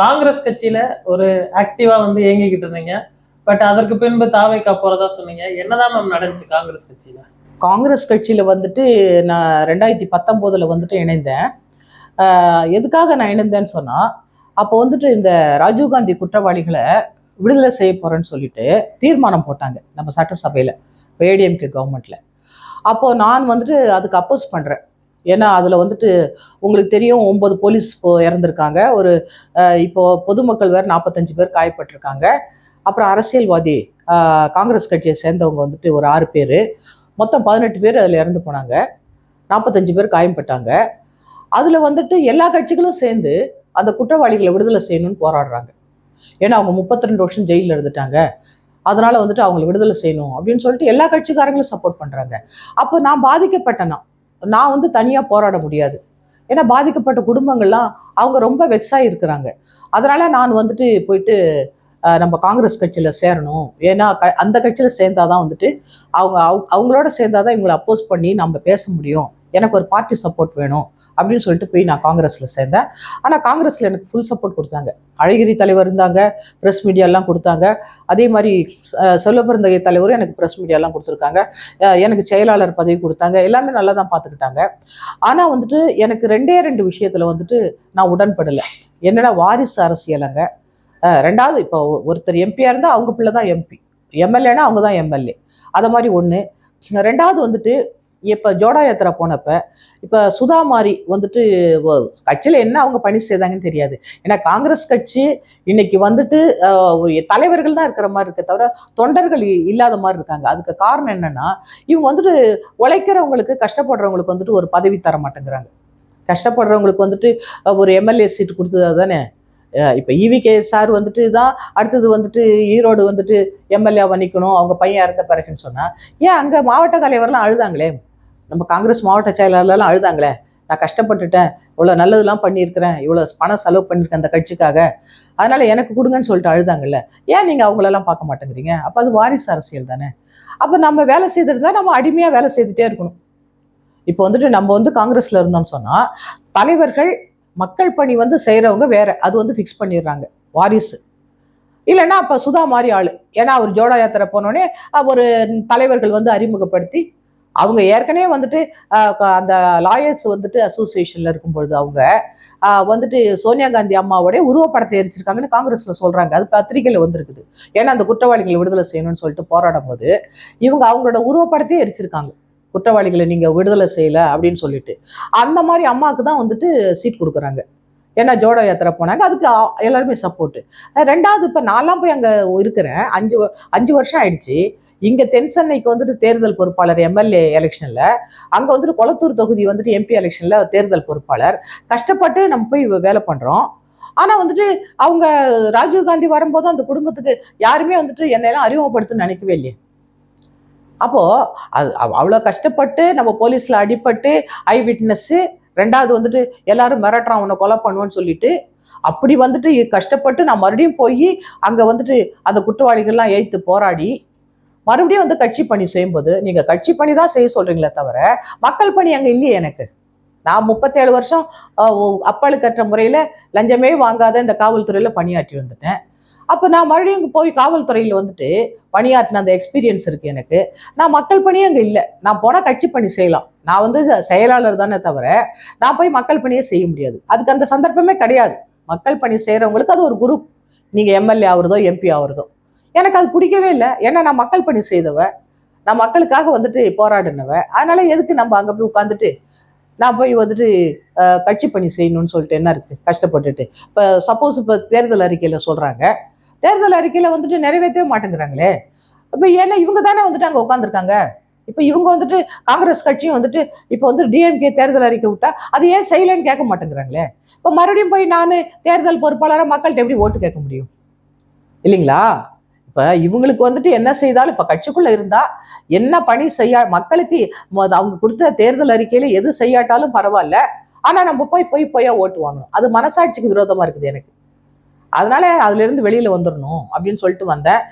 காங்கிரஸ் கட்சியில ஒரு ஆக்டிவா வந்து இயங்கிக்கிட்டு இருந்தீங்க. பட் அதற்கு பின்பு தாவைக்கா போறதா சொன்னீங்க. என்னதான் மேம் நடந்துச்சு காங்கிரஸ் கட்சியில? காங்கிரஸ் கட்சியில் வந்துட்டு நான் ரெண்டாயிரத்தி பத்தொம்போதில் வந்துட்டு இணைந்தேன். எதுக்காக நான் இணைந்தேன்னு சொன்னால் அப்போ வந்துட்டு இந்த ராஜீவ்காந்தி குற்றவாளிகளை விடுதலை செய்ய போகிறேன்னு சொல்லிட்டு தீர்மானம் போட்டாங்க நம்ம சட்டசபையில் ஏடிஎம்கே கவர்மெண்ட்டில் அப்போது நான் வந்துட்டு அதுக்கு அப்போஸ் பண்ணுறேன் ஏன்னா அதில் வந்துட்டு உங்களுக்கு தெரியும் ஒம்பது போலீஸ் இப்போ இறந்துருக்காங்க. ஒரு இப்போது பொதுமக்கள் வேறு நாற்பத்தஞ்சு பேர் காயப்பட்டிருக்காங்க. அப்புறம் அரசியல்வாதி காங்கிரஸ் கட்சியை சேர்ந்தவங்க வந்துட்டு ஒரு ஆறு பேர். மொத்தம் பதினெட்டு பேர் அதில் இறந்து போனாங்க. நாற்பத்தஞ்சு பேர் காயம்பட்டாங்க. அதில் வந்துட்டு எல்லா கட்சிகளும் சேர்ந்து அந்த குற்றவாளிகளை விடுதலை செய்யணும்னு போராடுறாங்க. ஏன்னா அவங்க 32 வருஷம் ஜெயிலில் இருந்துட்டாங்க. அதனால் வந்துட்டு அவங்களை விடுதலை செய்யணும் அப்படின்னு சொல்லிட்டு எல்லா கட்சிக்காரங்களும் சப்போர்ட் பண்ணுறாங்க அப்போ நான் பாதிக்கப்பட்டேனா நான் வந்து தனியாக போராட முடியாது. ஏன்னா பாதிக்கப்பட்ட குடும்பங்கள்லாம் அவங்க ரொம்ப வெக்ஸாக இருக்கிறாங்க. அதனால் நான் வந்துட்டு போயிட்டு நம்ம காங்கிரஸ் கட்சியில் சேரணும். ஏன்னா க அந்த கட்சியில் சேர்ந்தாதான் வந்துட்டு அவங்க அவங்க- அவங்களோட சேர்ந்தாதான் இவங்களை அப்போஸ் பண்ணி நம்ம பேச முடியும். எனக்கு ஒரு பார்ட்டி சப்போர்ட் வேணும். அப்படின்னு சொல்லிட்டு போய் நான் காங்கிரஸில் சேர்ந்தேன். ஆனால் காங்கிரஸில் எனக்கு ஃபுல் சப்போர்ட் கொடுத்தாங்க. அழகிரி தலைவர் இருந்தாங்க ப்ரெஸ் மீடியாலாம் கொடுத்தாங்க. அதே மாதிரி அஹ், சொல்லப்பிறந்தகை தலைவரும் எனக்கு ப்ரெஸ் மீடியாலாம் கொடுத்துருக்காங்க. எனக்கு செயலாளர் பதவி கொடுத்தாங்க. எல்லாமே நல்லா தான் பார்த்துக்கிட்டாங்க. ஆனால் வந்துட்டு எனக்கு ரெண்டே ரெண்டு விஷயத்தில் வந்துட்டு நான் உடன்படலை. என்னடா வாரிசு அரசியலங்க. ரெண்டாவது இப்போ ஒருத்தர் எம்பியாக இருந்தால் அவங்க பிள்ளை தான் எம்பி எம்எல்ஏனா அவங்க தான் எம்எல்ஏ அதை மாதிரி ஒன்று ரெண்டாவது வந்துட்டு இப்போ ஜோடா யாத்திரா போனப்ப இப்போ சுதா மாதிரி வந்துட்டு கட்சியில் என்ன அவங்க பணி செய்தாங்கன்னு தெரியாது. ஏன்னா காங்கிரஸ் கட்சி இன்னைக்கு வந்துட்டு தலைவர்கள் தான் இருக்கிற மாதிரி இருக்க தவிர தொண்டர்கள் இல்லாத மாதிரி இருக்காங்க. அதுக்கு காரணம் என்னன்னா இவங்க வந்துட்டு உழைக்கிறவங்களுக்கு கஷ்டப்படுறவங்களுக்கு வந்துட்டு ஒரு பதவி தர மாட்டேங்கிறாங்க. கஷ்டப்படுறவங்களுக்கு வந்துட்டு ஒரு எம்எல்ஏ சீட்டு கொடுத்தது தானே. இப்போ இவிகே சார் வந்துட்டு தான் அடுத்தது வந்துட்டு ஈரோடு வந்துட்டு எம்எல்ஏ நிற்கணும் அவங்க பையன் இறந்த பிறகுன்னு சொன்னால் ஏன் அங்கே மாவட்ட தலைவர்லாம் அழுதாங்களே? நம்ம காங்கிரஸ் மாவட்ட செயலாளர்லாம் அழுதாங்களே நான் கஷ்டப்பட்டுட்டேன் இவ்வளோ நல்லதெல்லாம் பண்ணியிருக்கிறேன் இவ்வளோ பணம் செலவு பண்ணியிருக்கேன் அந்த கட்சிக்காக. அதனால் எனக்கு கொடுங்கன்னு சொல்லிட்டு அழுதாங்கல்ல ஏன் நீங்கள் அவங்களெல்லாம் பார்க்க மாட்டேங்கிறீங்க? அப்போ அது வாரிசு அரசியல் தானே. அப்போ நம்ம வேலை செய்துட்டு தான் நம்ம அடிமையாக வேலை செய்துட்டே இருக்கணும். இப்போ வந்துட்டு நம்ம வந்து காங்கிரஸில் இருந்தோம்னு சொன்னால் தலைவர்கள் மக்கள் பணி வந்து செய்கிறவங்க வேற அது வந்து ஃபிக்ஸ் பண்ணிடுறாங்க வாரிசு. இல்லைன்னா அப்போ சுதா மாதிரி ஆள் ஏன்னா அவர் ஜோடா யாத்திரை போனோடனே ஒரு தலைவர்கள் வந்து அறிமுகப்படுத்தி அவங்க ஏற்கனவே வந்துட்டு அந்த லாயர்ஸ் வந்துட்டு அசோசியேஷனில் இருக்கும்பொழுது அவங்க வந்துட்டு சோனியா காந்தி அம்மாவோடைய உருவப்படத்தை எரிச்சிருக்காங்கன்னு காங்கிரஸில் சொல்கிறாங்க அது பத்திரிகையில் வந்திருக்குது. ஏன்னா அந்த குற்றவாளிகளை விடுதலை செய்யணும்னு சொல்லிட்டு போராடும் போது இவங்க அவங்களோட உருவப்படத்தையே எரிச்சிருக்காங்க. குற்றவாளிகளை நீங்கள் விடுதலை செய்யலை அப்படின்னு சொல்லிட்டு. அந்த மாதிரி அம்மாவுக்கு தான் வந்துட்டு சீட் கொடுக்குறாங்க. ஏன்னா ஜோடோ யாத்திரை போனாங்க. அதுக்கு எல்லாருமே சப்போர்ட்டு ரெண்டாவது இப்போ நான்லாம் போய் அங்கே இருக்கிறேன். அஞ்சு அஞ்சு வருஷம் ஆயிடுச்சு. இங்கே தென் சென்னைக்கு வந்துட்டு தேர்தல் பொறுப்பாளர் எம்எல்ஏ எலெக்ஷனில் அங்கே வந்துட்டு கொளத்தூர் தொகுதி வந்துட்டு எம்பி எலெக்ஷனில் தேர்தல் பொறுப்பாளர். கஷ்டப்பட்டு நம்ம போய் வேலை பண்ணுறோம் ஆனால் வந்துட்டு அவங்க ராஜீவ்காந்தி வரும்போது அந்த குடும்பத்துக்கு யாருமே வந்துட்டு என்னையெல்லாம் அறிமுகப்படுத்துன்னு நினைக்கவே இல்லையே. அப்போது அது அவ்வளோ கஷ்டப்பட்டு நம்ம போலீஸில் அடிபட்டு ஐ விட்னஸ்ஸு ரெண்டாவது வந்துட்டு எல்லாரும் மிரட்டுறான் உன்னை கொலை பண்ணுவோன்னு சொல்லிட்டு அப்படி வந்துட்டு கஷ்டப்பட்டு நான் மறுபடியும் போய் அங்கே வந்துட்டு அந்த குற்றவாளிகள்லாம் ஏய்த்து போராடி மறுபடியும் வந்து கட்சி பணி செய்யும்போது நீங்கள் கட்சி பணி தான் செய்ய சொல்கிறீங்களே தவிர மக்கள் பணி அங்கே இல்லையே எனக்கு. நான் முப்பத்தேழு வருஷம் அப்பாளு கட்டுற முறையில் லஞ்சமே வாங்காத இந்த காவல்துறையில் பணியாற்றி வந்துட்டேன். அப்போ நான் மறுபடியும் இங்கே போய் காவல்துறையில் வந்துட்டு பணியாற்றின அந்த எக்ஸ்பீரியன்ஸ் இருக்குது எனக்கு. நான் மக்கள் பணியே அங்கே இல்லை. நான் போனால் கட்சி பணி செய்யலாம். நான் வந்து செயலாளர் தானே தவிர நான் போய் மக்கள் பணியே செய்ய முடியாது. அதுக்கு அந்த சந்தர்ப்பமே கிடையாது. மக்கள் பணி செய்கிறவங்களுக்கு அது ஒரு குரூப். நீங்கள் எம்எல்ஏ ஆகுறதோ எம்பி ஆகுறதோ எனக்கு அது பிடிக்கவே இல்லை. ஏன்னா நான் மக்கள் பணி செய்தவ நான் மக்களுக்காக வந்துட்டு போராடினவ அதனால எதுக்கு நம்ம அங்கே போய் உட்காந்துட்டு நான் போய் வந்துட்டு கட்சி பணி செய்யணும்னு சொல்லிட்டு என்ன இருக்கு? கஷ்டப்பட்டுட்டு. இப்போ சப்போஸ் இப்போ தேர்தல் அறிக்கையில் சொல்கிறாங்க தேர்தல் அறிக்கையில் வந்துட்டு நிறைவேற்றவே மாட்டேங்கிறாங்களே. இப்போ ஏன்னா இவங்க தானே வந்துட்டு அங்கே உட்காந்துருக்காங்க இப்போ இவங்க வந்துட்டு காங்கிரஸ் கட்சியும் வந்துட்டு இப்போ வந்து டிஎம்கே தேர்தல் அறிக்கை விட்டா அது ஏன் செய்யலைன்னு கேட்க மாட்டேங்கிறாங்களே? இப்போ மறுபடியும் போய் நான் தேர்தல் பொறுப்பாளராக மக்கள்கிட்ட எப்படி ஓட்டு கேட்க முடியும்? இல்லைங்களா? இப்போ இவங்களுக்கு வந்துட்டு என்ன செய்தாலும் இப்போ கட்சிக்குள்ள இருந்தா என்ன பணி செய்ய மக்களுக்கு அவங்க கொடுத்த தேர்தல் அறிக்கையில எது செய்யாட்டாலும் பரவாயில்ல. ஆனா நம்ம போய் போய் போய் ஓட்டு வாங்கணும். அது மனசாட்சிக்கு விரோதமா இருக்குது எனக்கு. அதனால அதுல இருந்து வெளியில வந்துடணும் அப்படின்னு சொல்லிட்டு வந்தேன்.